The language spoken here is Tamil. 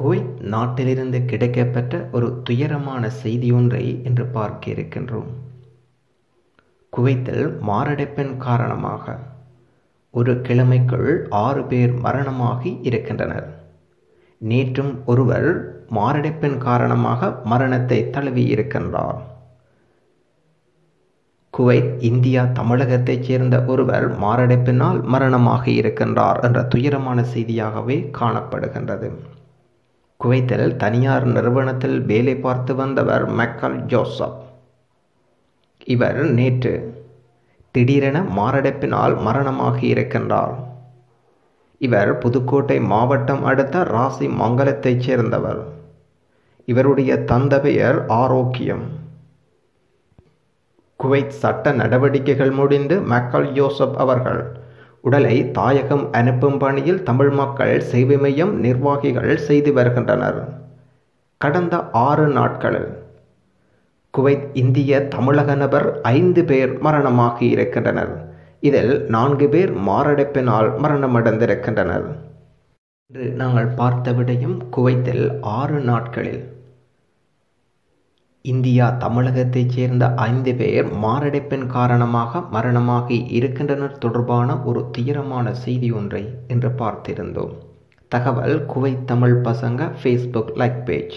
குவைத் நாட்டிலிருந்து கிடைக்கப்பெற்ற ஒரு துயரமான செய்தியொன்றை இன்று பார்க்க இருக்கின்றோம். குவைத்தில் மாரடைப்பின் காரணமாக ஒரு கிழமைக்குள் ஆறு பேர் மரணமாகி இருக்கின்றனர். நேற்றும் ஒருவர் மாரடைப்பின் காரணமாக மரணத்தை தழுவி இருக்கின்றார். குவைத் இந்தியா தமிழகத்தைச் சேர்ந்த ஒருவர் மாரடைப்பினால் மரணமாகி இருக்கின்றார் என்ற துயரமான செய்தியாகவே காணப்படுகின்றது. குவைத்தில் தனியார் நிறுவனத்தில் வேலை பார்த்து வந்தவர் மெக்கல் ஜோசப். இவர் நேற்று திடீரென மாரடைப்பினால் மரணமாகி இருக்கின்றார். இவர் புதுக்கோட்டை மாவட்டம் அடுத்த ராசி மங்கலத்தைச் சேர்ந்தவர். இவருடைய தந்த பெயர் ஆரோக்கியம். குவைத் சட்ட நடவடிக்கைகள் முடிந்து மக்கள் யோசப் அவர்கள் உடலை தாயகம் அனுப்பும் பணியில் தமிழ் மக்கள் சேவை மையம் நிர்வாகிகள் செய்து வருகின்றனர். கடந்த ஆறு நாட்களில் குவைத் இந்திய தமிழக நபர் ஐந்து பேர் மரணமாகி இருக்கின்றனர். இதில் நான்கு பேர் மாரடைப்பினால் மரணமடைந்திருக்கின்றனர். இன்று நாங்கள் பார்த்த விடயம் குவைத்தில் ஆறு நாட்களில் இந்தியா தமிழகத்தைச் சேர்ந்த ஐந்து பேர் மாரடைப்பின் காரணமாக மரணமாகி இருக்கின்றனர் தொடர்பான ஒரு துயரமான செய்தி ஒன்றை என்று பார்த்திருந்தோம். தகவல் குவைத் தமிழ் பசங்க ஃபேஸ்புக் லைக் பேஜ்